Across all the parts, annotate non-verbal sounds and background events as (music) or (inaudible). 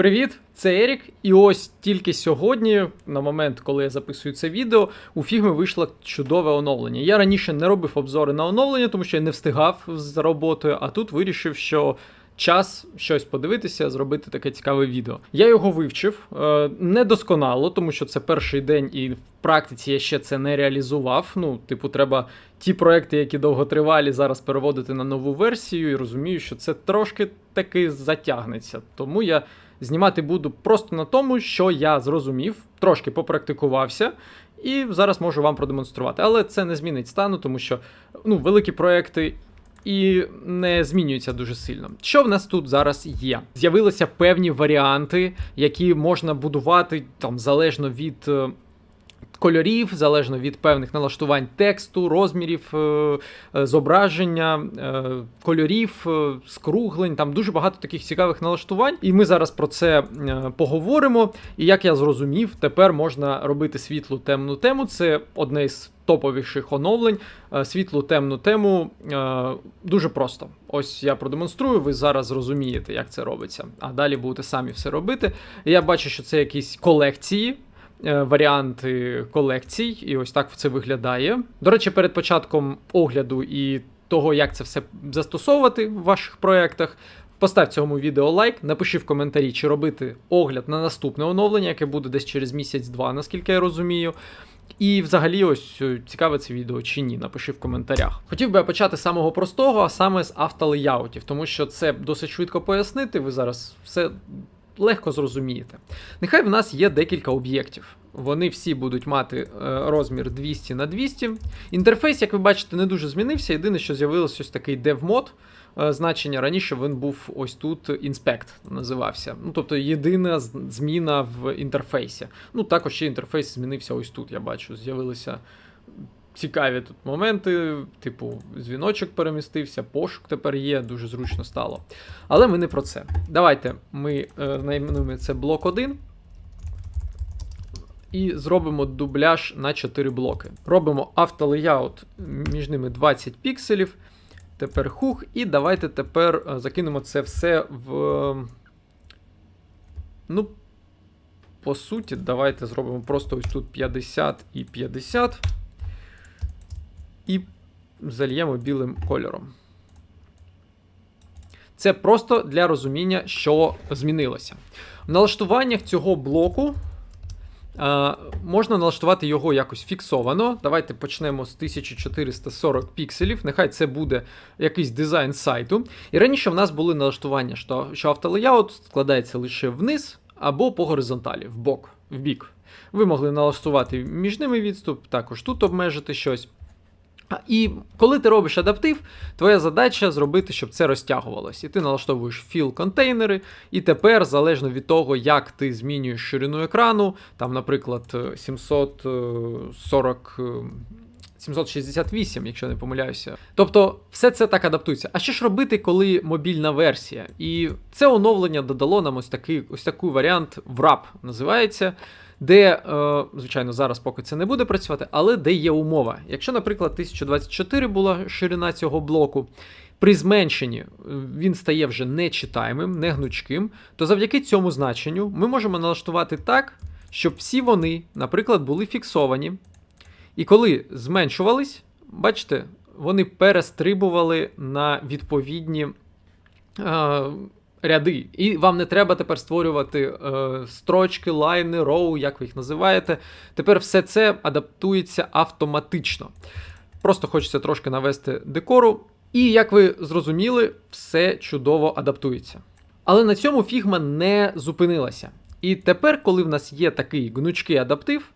Привіт, це Ерік. І ось тільки сьогодні, на момент, коли я записую це відео, у фігми вийшло чудове оновлення. Я раніше не робив обзори на оновлення, тому що я не встигав з роботою, а тут вирішив, що. Час щось подивитися, зробити таке цікаве відео. Я його вивчив е, недосконало, тому що це перший день, і в практиці я ще це не реалізував. Ну, типу, треба ті проекти, які довготривалі, зараз переводити на нову версію, і розумію, що це трошки таки затягнеться. Тому я знімати буду просто на тому, що я зрозумів, трошки попрактикувався. І зараз можу вам продемонструвати. Але це не змінить стану, тому що ну, великі проекти і не змінюється дуже сильно. Що в нас тут зараз є? З'явилися певні варіанти, які можна будувати там залежно від. Кольорів залежно від певних налаштувань тексту, розмірів е, е, зображення, е, кольорів, скруглень. Там дуже багато таких цікавих налаштувань. І ми зараз про це поговоримо. І як я зрозумів, тепер можна робити світлу темну тему. Це одне з топовіших оновлень. Світлу темну тему дуже просто. Ось я продемонструю, ви зараз зрозумієте, як це робиться. А далі будете самі все робити. Я бачу, що це якісь колекції. Е, Варіанти колекцій, і ось так це виглядає. До речі, перед початком огляду і того, як це все застосовувати в ваших проєктах, постав цьому відео лайк, напиши в коментарі, чи робити огляд на наступне оновлення, яке буде десь через місяць-два, наскільки я розумію. І взагалі, ось е, цікаве це відео чи ні, напиши в коментарях. Хотів би я почати з самого простого, а саме з автолеяутів, тому що це досить швидко пояснити. Ви зараз все легко зрозумієте. Нехай в нас є декілька об'єктів. Вони всі будуть мати е, розмір 200 на 200. Інтерфейс, як ви бачите, не дуже змінився. Єдине, що з'явилось ось такий dev-мод. е, Значення раніше він був ось тут Inspect називався. Ну, тобто єдина зміна в інтерфейсі. Ну, також ще інтерфейс змінився ось тут. Я бачу, з'явилися цікаві тут моменти, типу, дзвіночок перемістився, пошук тепер є, дуже зручно стало. Але ми не про це. Давайте ми е, найменуємо це блок 1. І зробимо дубляж на 4 блоки. Робимо автолеяут між ними 20 пікселів. Тепер хух, і давайте тепер е, закинемо це все в. е, Ну, по суті, давайте зробимо просто ось тут 50 і 50. І зальємо білим кольором. Це просто для розуміння, що змінилося. В налаштуваннях цього блоку е, можна налаштувати його якось фіксовано. Давайте почнемо з 1440 пікселів. Нехай це буде якийсь дизайн сайту. І раніше в нас були налаштування, що, що автолеяут складається лише вниз або по горизонталі, в бок, в бік. Ви могли налаштувати між ними відступ, також тут обмежити щось. І коли ти робиш адаптив, твоя задача зробити, щоб це розтягувалось. І ти налаштовуєш філ контейнери, і тепер, залежно від того, як ти змінюєш ширину екрану, там, наприклад, е, 740. е, 768, якщо не помиляюся. Тобто, все це так адаптується. А що ж робити, коли мобільна версія? І це оновлення додало нам ось такий ось такий варіант wrap називається, де, е, звичайно, зараз поки це не буде працювати, але де є умова. Якщо, наприклад, 1024 була ширина цього блоку, при зменшенні е, він стає вже нечитаємим, не гнучким, то завдяки цьому значенню ми можемо налаштувати так, щоб всі вони, наприклад, були фіксовані. І коли зменшувались, бачите, вони перестрибували на відповідні е, ряди. І вам не треба тепер створювати е, строчки, лайни, роу, як ви їх називаєте. Тепер все це адаптується автоматично. Просто хочеться трошки навести декору. І як ви зрозуміли, все чудово адаптується. Але на цьому фігма не зупинилася. І тепер, коли в нас є такий гнучкий адаптив,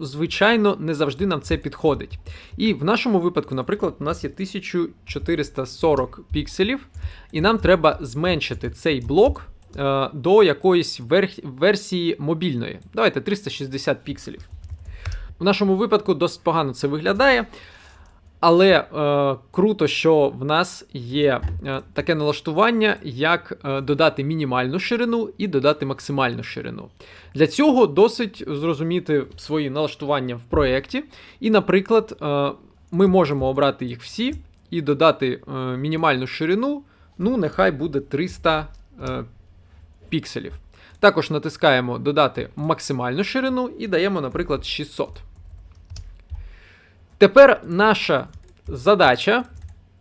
звичайно, не завжди нам це підходить. І в нашому випадку, наприклад, у нас є 1440 пікселів, і нам треба зменшити цей блок е, до якоїсь верх- версії мобільної. Давайте 360 пікселів. В нашому випадку досить погано це виглядає. Але е, круто, що в нас є е, таке налаштування, як е, додати мінімальну ширину і додати максимальну ширину. Для цього досить зрозуміти свої налаштування в проєкті. І, наприклад, е, ми можемо обрати їх всі і додати е, мінімальну ширину. Ну, нехай буде 300 е, пікселів. Також натискаємо додати максимальну ширину і даємо, наприклад, 600. Тепер наша задача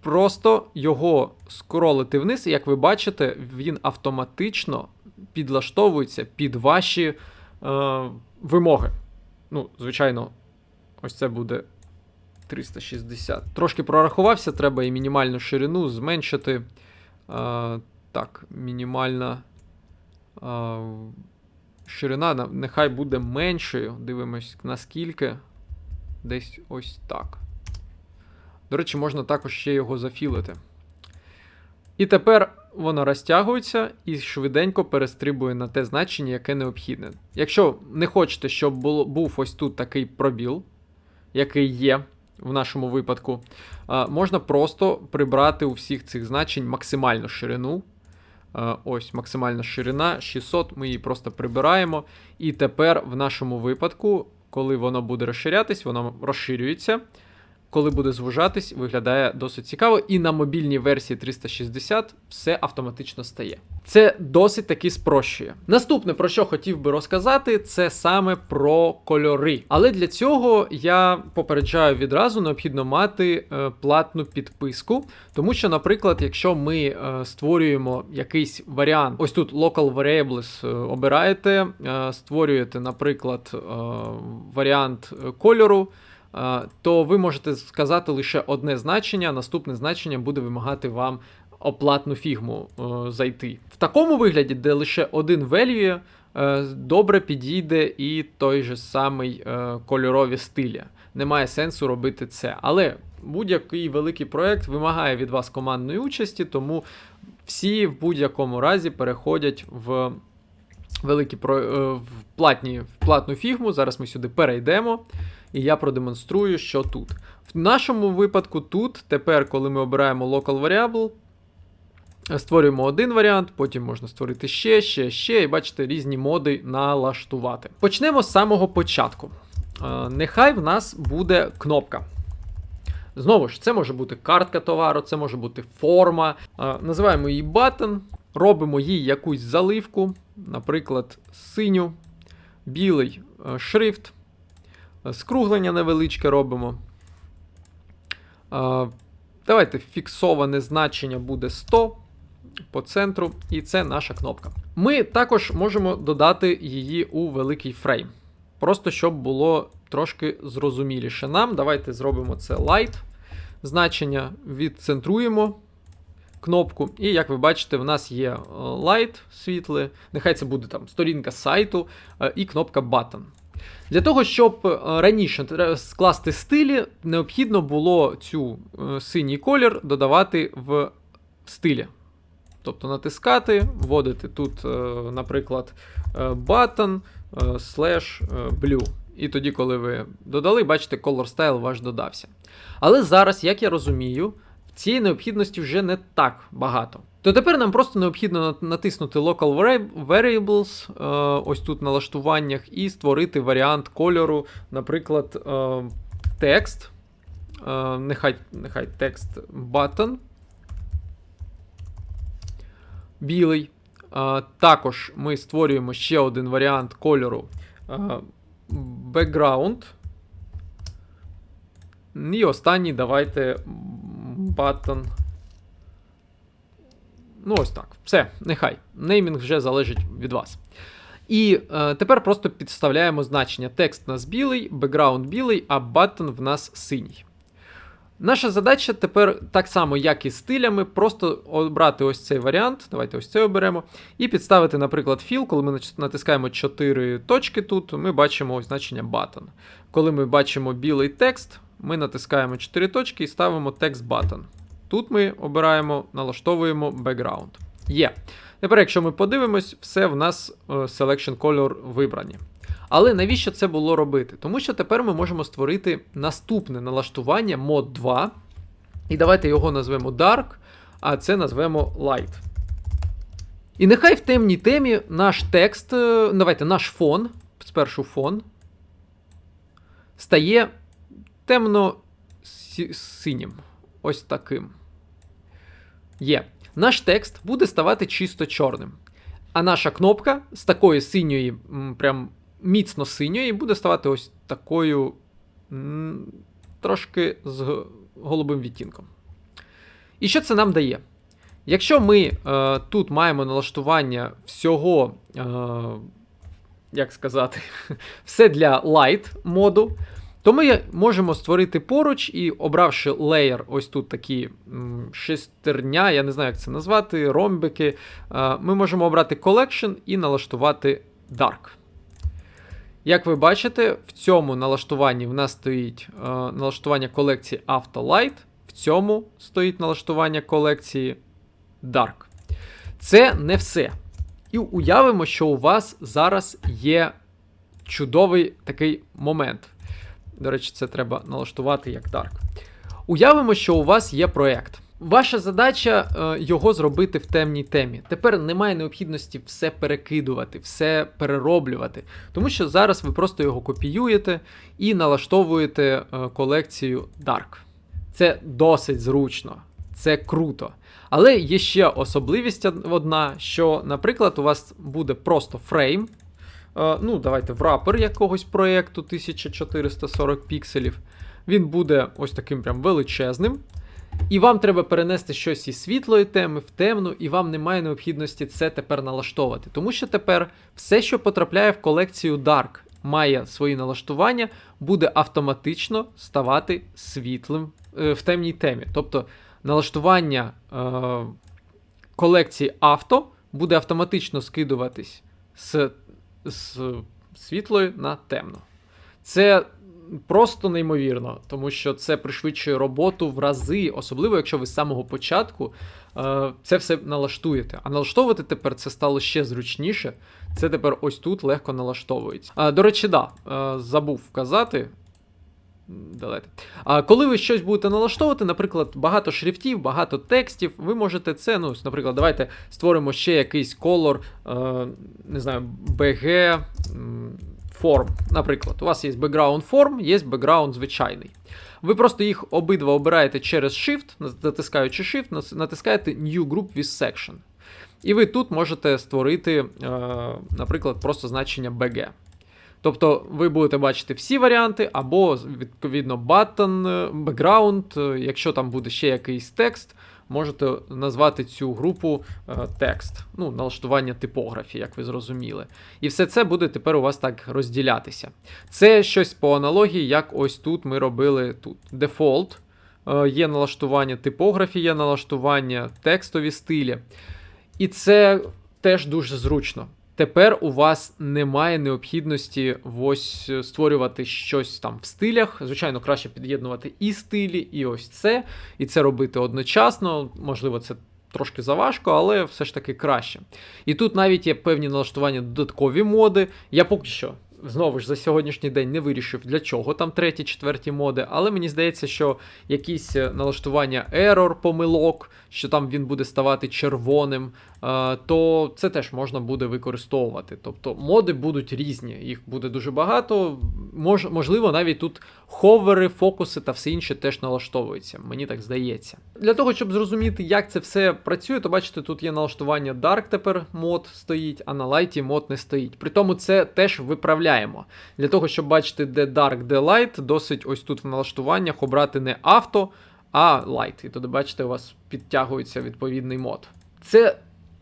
просто його скролити вниз, і як ви бачите, він автоматично підлаштовується під ваші е, вимоги. Ну, звичайно, ось це буде 360. Трошки прорахувався, треба і мінімальну ширину зменшити. Е, так, мінімальна е, ширина нехай буде меншою. Дивимось наскільки. Десь ось так. До речі, можна також ще його зафілити. І тепер воно розтягується і швиденько перестрибує на те значення, яке необхідне. Якщо не хочете, щоб був ось тут такий пробіл, який є в нашому випадку, можна просто прибрати у всіх цих значень максимальну ширину. Ось максимальна ширина 600, ми її просто прибираємо. І тепер в нашому випадку, коли воно буде розширятись, воно розширюється. Коли буде звужатись, виглядає досить цікаво. І на мобільній версії 360 все автоматично стає. Це досить таки спрощує. Наступне, про що хотів би розказати, це саме про кольори. Але для цього я попереджаю відразу, необхідно мати е, платну підписку. Тому що, наприклад, якщо ми е, створюємо якийсь варіант, ось тут Local Variables е, обираєте, е, створюєте, наприклад, е, варіант е, кольору. То ви можете сказати лише одне значення, наступне значення буде вимагати вам оплатну фігму е, зайти. В такому вигляді, де лише один value, е, добре підійде і той же самий е, кольорові стилі. Немає сенсу робити це. Але будь-який великий проект вимагає від вас командної участі, тому всі в будь-якому разі переходять в великі про е, в платні в платну фігму. Зараз ми сюди перейдемо, і я продемонструю, що тут. В нашому випадку тут, тепер, коли ми обираємо local variable, Створюємо один варіант, потім можна створити ще, ще, ще, і бачите, різні моди налаштувати. Почнемо з самого початку. Е, Нехай в нас буде кнопка. Знову ж, це може бути картка товару, це може бути форма. Е, Називаємо її button, робимо їй якусь заливку, наприклад, синю, білий е, шрифт, е, скруглення невеличке робимо. Е, Давайте фіксоване значення буде 100 по центру, і це наша кнопка. Ми також можемо додати її у великий фрейм. Просто щоб було трошки зрозуміліше нам. Давайте зробимо це light. Значення відцентруємо кнопку. І як ви бачите, в нас є е, light світле, нехай це буде там сторінка сайту е, і кнопка button. Для того, щоб е, раніше скласти стилі, необхідно було цю е, синій колір додавати в стилі. Тобто натискати, вводити тут, е, наприклад, е, button е, slash е, blue. І тоді, коли ви додали, бачите, color style ваш додався. Але зараз, як я розумію, цієї необхідності вже не так багато. То тепер нам просто необхідно натиснути Local Variables, е, ось тут в налаштуваннях, і створити варіант кольору, наприклад, е, текст. Е, нехай, нехай текст button. Білий. Також ми створюємо ще один варіант кольору background. І останній давайте button. Ну, ось так. Все, нехай. Неймінг вже залежить від вас. І е, тепер просто підставляємо значення. Текст у нас білий, бекграунд білий, а button в нас синій. Наша задача тепер, так само, як і стилями, просто обрати ось цей варіант. Давайте ось цей оберемо. І підставити, наприклад, філ, коли ми натискаємо 4 точки тут, ми бачимо ось значення button. Коли ми бачимо білий текст, ми натискаємо 4 точки і ставимо текст button. Тут ми обираємо, налаштовуємо background. Є. Тепер, якщо ми подивимось, все в нас е, selection color вибрані. Але навіщо це було робити? Тому що тепер ми можемо створити наступне налаштування mod 2. І давайте його назвемо Dark, а це назвемо Light. І нехай в темній темі наш текст, е, давайте наш фон, спершу фон, стає темно-синім. Ось таким. Є. Наш текст буде ставати чисто чорним. А наша кнопка з такої синьої, прям міцно синьої, буде ставати ось такою трошки з голубим відтінком. І що це нам дає? Якщо ми е, тут маємо налаштування всього, е, як сказати, (laughs) все для light моду, то ми можемо створити поруч і, обравши layer, ось тут такі шестерня, я не знаю, як це назвати, ромбики, е, ми можемо обрати Collection і налаштувати Dark. Як ви бачите, в цьому налаштуванні в нас стоїть е, налаштування колекції Light, в цьому стоїть налаштування колекції Dark. Це не все. І уявимо, що у вас зараз є чудовий такий момент. До речі, це треба налаштувати як Dark. Уявимо, що у вас є проєкт. Ваша задача е, його зробити в темній темі. Тепер немає необхідності все перекидувати, все перероблювати, тому що зараз ви просто його копіюєте і налаштовуєте е, колекцію Dark. Це досить зручно, це круто. Але є ще особливість одна, що, наприклад, у вас буде просто фрейм. Е, Ну, давайте врапер якогось проєкту 1440 пікселів. Він буде ось таким прям величезним. І вам треба перенести щось із світлої теми в темну, і вам немає необхідності це тепер налаштовувати. Тому що тепер все, що потрапляє в колекцію Dark, має свої налаштування, буде автоматично ставати світлим е, в темній темі. Тобто налаштування е, колекції авто буде автоматично скидуватись з, з світлої на темну. Це просто неймовірно, тому що це пришвидшує роботу в рази, особливо якщо ви з самого початку е, це все налаштуєте. А налаштовувати тепер це стало ще зручніше. Це тепер ось тут легко налаштовується. А, до речі, да, е, забув вказати. Давайте. А коли ви щось будете налаштовувати, наприклад, багато шрифтів, багато текстів, ви можете це, ну, наприклад, давайте створимо ще якийсь колор, е, не знаю, BG форм. Наприклад, у вас є background форм, є background звичайний. Ви просто їх обидва обираєте через Shift, натискаючи Shift, натискаєте New Group with Section. І ви тут можете створити, е, наприклад, просто значення BG. Тобто ви будете бачити всі варіанти, або відповідно е, background, е, якщо там буде ще якийсь текст, можете назвати цю групу е, текст, ну, налаштування типографії, як ви зрозуміли. І все це буде тепер у вас так розділятися. Це щось по аналогії, як ось тут ми робили тут. Default, е, є налаштування типографії, є налаштування текстові стилі. І це теж дуже зручно. Тепер у вас немає необхідності ось е, створювати щось там в стилях. Звичайно, краще під'єднувати і стилі, і ось це, і це робити одночасно. Можливо, це трошки заважко, але все ж таки краще. І тут навіть є певні налаштування, додаткові моди. Я поки що. Знову ж за сьогоднішній день не вирішив, для чого там треті, четверті моди, але мені здається, що якісь е, налаштування error, помилок, що там він буде ставати червоним, то це теж можна буде використовувати. Тобто моди будуть різні, їх буде дуже багато. Мож, можливо, навіть тут ховери, фокуси та все інше теж налаштовуються. Мені так здається. Для того, щоб зрозуміти, як це все працює, то бачите, тут є налаштування Dark тепер мод стоїть, а на лайті мод не стоїть. При тому це теж виправляємо. Для того, щоб бачити, де Dark, де Light, досить ось тут в налаштуваннях обрати не авто, а Light. І тоді, бачите, у вас підтягується відповідний мод. Це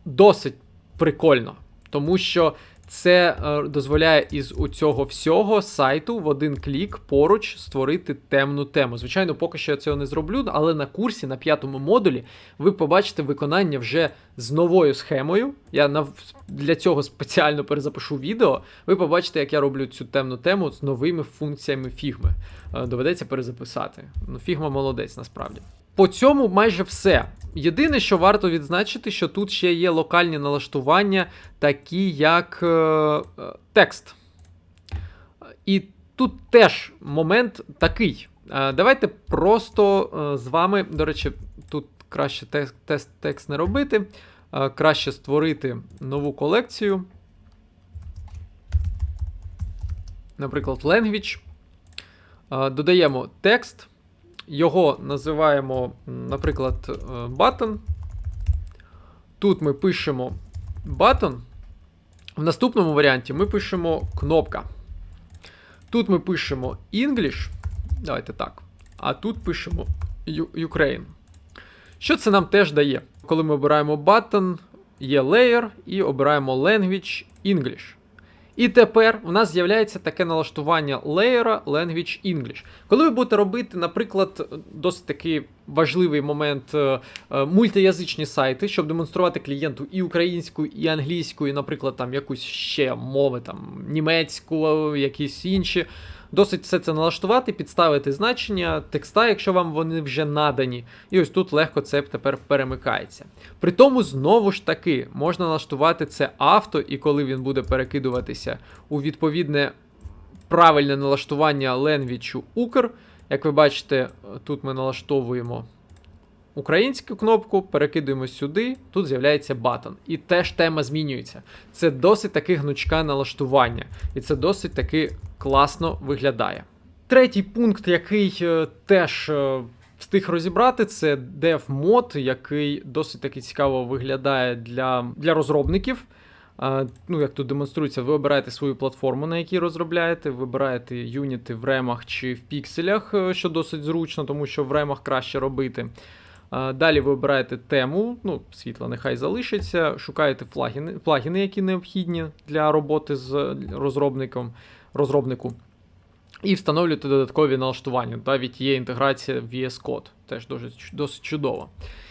досить прикольно, тому що це е, дозволяє із цього всього сайту в один клік поруч створити темну тему. Звичайно, поки що я цього не зроблю, але на курсі на п'ятому модулі ви побачите виконання вже з новою схемою. Я нав... для цього спеціально перезапишу відео. Ви побачите, як я роблю цю темну тему з новими функціями фігми. Е, Доведеться перезаписати. Ну, фігма молодець насправді. По цьому майже все. Єдине, що варто відзначити, що тут ще є локальні налаштування, такі як е, е, текст. І тут теж момент такий. Е, давайте просто е, з вами, до речі, тут краще текст, текст не робити, е, краще створити нову колекцію. Наприклад, language. Е, додаємо текст. Його називаємо, наприклад, е, button. Тут ми пишемо button. В наступному варіанті ми пишемо кнопка. Тут ми пишемо English. Давайте так. А тут пишемо Ukraine. Що це нам теж дає? Коли ми обираємо button, є layer і обираємо language English. І тепер у нас з'являється таке налаштування леєра language English. Коли ви будете робити, наприклад, досить такий важливий момент е, е, мультиязичні сайти, щоб демонструвати клієнту і українську, і англійську, і, наприклад, там якусь ще мови, там німецьку, якісь інші. Досить все це налаштувати, підставити значення текста, якщо вам вони вже надані. І ось тут легко це тепер перемикається. При тому, знову ж таки, можна налаштувати це авто, і коли він буде перекидуватися у відповідне правильне налаштування ленвічу Укр. Як ви бачите, тут ми налаштовуємо українську кнопку, перекидуємо сюди, тут з'являється батон. І теж тема змінюється. Це досить таки гнучка налаштування, і це досить таки класно виглядає. Третій пункт, який е, теж е, встиг розібрати, це DevMod, який досить таки цікаво виглядає для, для розробників. Ну, як тут демонструється, ви обираєте свою платформу, на якій розробляєте, вибираєте юніти в ремах чи в пікселях, е, що досить зручно, тому що в ремах краще робити. Далі ви обираєте тему, ну, світло нехай залишиться, шукаєте плагіни, плагіни, які необхідні для роботи з розробником, розробнику. І встановлюєте додаткові налаштування. Навіть є інтеграція в VS Code, теж дуже, досить чудово.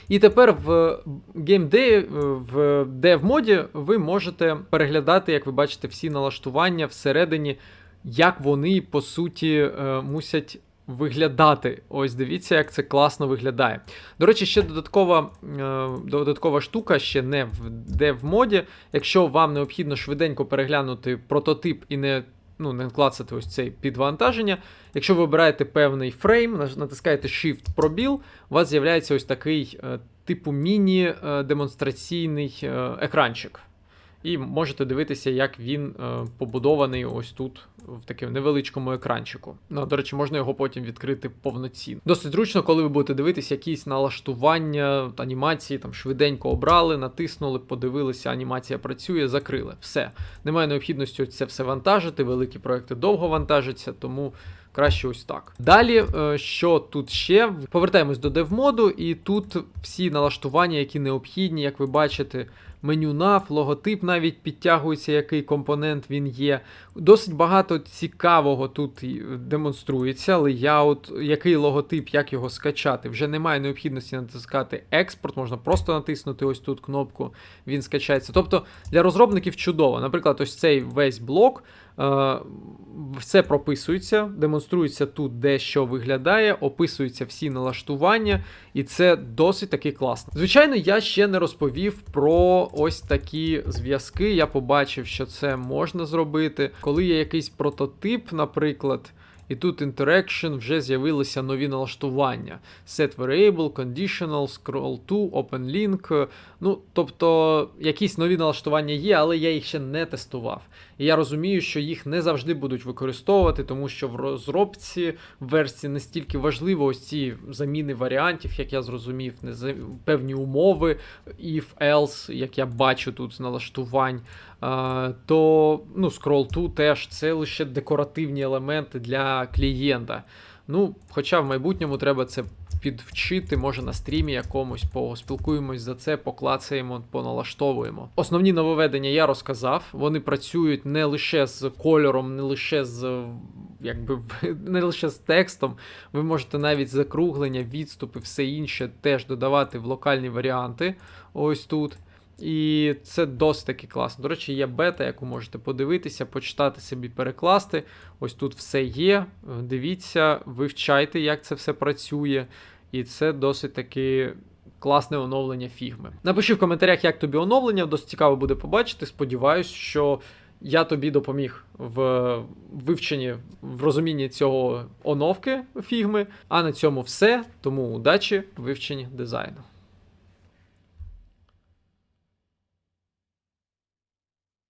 І тепер в GameDay, в Dev-моді ви можете переглядати, як ви бачите, всі налаштування всередині, як вони по суті е, мусять виглядати. Ось дивіться, як це класно виглядає. До речі, ще додаткова е, додаткова штука, ще не в Dev-моді. Якщо вам необхідно швиденько переглянути прототип і не ну, не клацати ось цей підвантаження. Якщо ви обираєте певний фрейм, натискаєте Shift пробіл, у вас з'являється ось такий е, типу міні-демонстраційний е, екранчик. І можете дивитися, як він е, побудований ось тут, в такому невеличкому екранчику. Ну, до речі, можна його потім відкрити повноцінно. Досить зручно, коли ви будете дивитися якісь налаштування анімації, там швиденько обрали, натиснули, подивилися, анімація працює, закрили. Все. Немає необхідності це все вантажити. Великі проекти довго вантажаться, тому. Краще ось так. Далі, е, що тут ще? Повертаємось до DevModu, і тут всі налаштування, які необхідні, як ви бачите, меню nav, логотип навіть підтягується, який компонент він є. Досить багато цікавого тут демонструється. Леяут, який логотип, як його скачати. Вже немає необхідності натискати експорт, можна просто натиснути ось тут кнопку, він скачається. Тобто для розробників чудово. Наприклад, ось цей весь блок. Е, все прописується, демонструється тут, де що виглядає, описуються всі налаштування, і це досить таки класно. Звичайно, я ще не розповів про ось такі зв'язки. Я побачив, що це можна зробити. Коли є якийсь прототип, наприклад. І тут Interaction вже з'явилися нові налаштування: Set Variable, Conditional, Scroll to, Open Link. Ну, тобто, якісь нові налаштування є, але я їх ще не тестував. І я розумію, що їх не завжди будуть використовувати, тому що в розробці в версії настільки важливо ось ці заміни варіантів, як я зрозумів, певні умови, if else, як я бачу тут з налаштувань. То ну, Scroll to теж це лише декоративні елементи для клієнта. Ну, Хоча в майбутньому треба це підвчити, може на стрімі якомусь, поспілкуємось за це, поклацаємо, поналаштовуємо. Основні нововведення я розказав. Вони працюють не лише з кольором, не лише з якби (laughs) не лише з текстом. Ви можете навіть закруглення, відступи, все інше теж додавати в локальні варіанти. Ось тут. І це досить таки класно. До речі, є бета, яку можете подивитися, почитати собі, перекласти. Ось тут все є. Дивіться, вивчайте, як це все працює. І це досить таки класне оновлення фігми. Напиши в коментарях, як тобі оновлення, досить цікаво буде побачити. Сподіваюсь, що я тобі допоміг в вивченні, в розумінні цього оновки фігми. А на цьому все. Тому удачі в вивченні дизайну.